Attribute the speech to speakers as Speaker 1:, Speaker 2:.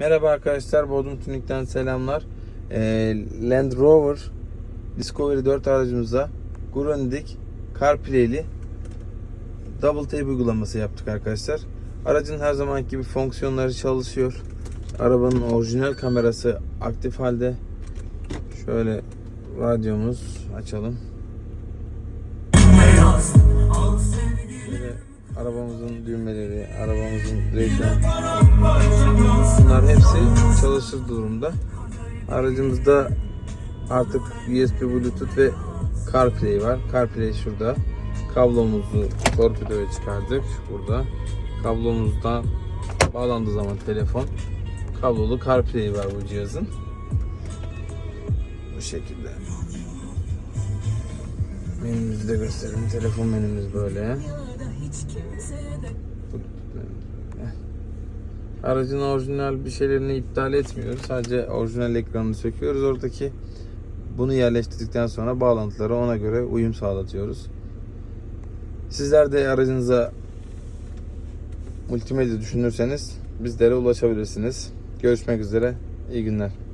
Speaker 1: Merhaba arkadaşlar, Bodrum Tunik'ten selamlar. Ee, Land Rover Discovery 4 aracımıza Grundig CarPlay'li Double Tape uygulaması yaptık arkadaşlar. Aracın her zamanki gibi fonksiyonları çalışıyor. Arabanın orijinal kamerası aktif halde. Şöyle radyomuz açalım. Şöyle arabamızın düğmeleri, arabamızın direksiyon Bunlar hepsi çalışır durumda. Aracımızda artık USB Bluetooth ve CarPlay var. CarPlay şurada. Kablomuzu torpidoya çıkardık. Burada. Kablomuzdan bağlandığı zaman telefon kablolu CarPlay var bu cihazın. Bu şekilde. Menümüzü de gösterelim. Telefon menümüz böyle. Aracın orijinal bir şeylerini iptal etmiyoruz. Sadece orijinal ekranını söküyoruz. Oradaki bunu yerleştirdikten sonra bağlantıları ona göre uyum sağlatıyoruz. Sizler de aracınıza multimedya düşünürseniz bizlere ulaşabilirsiniz. Görüşmek üzere. İyi günler.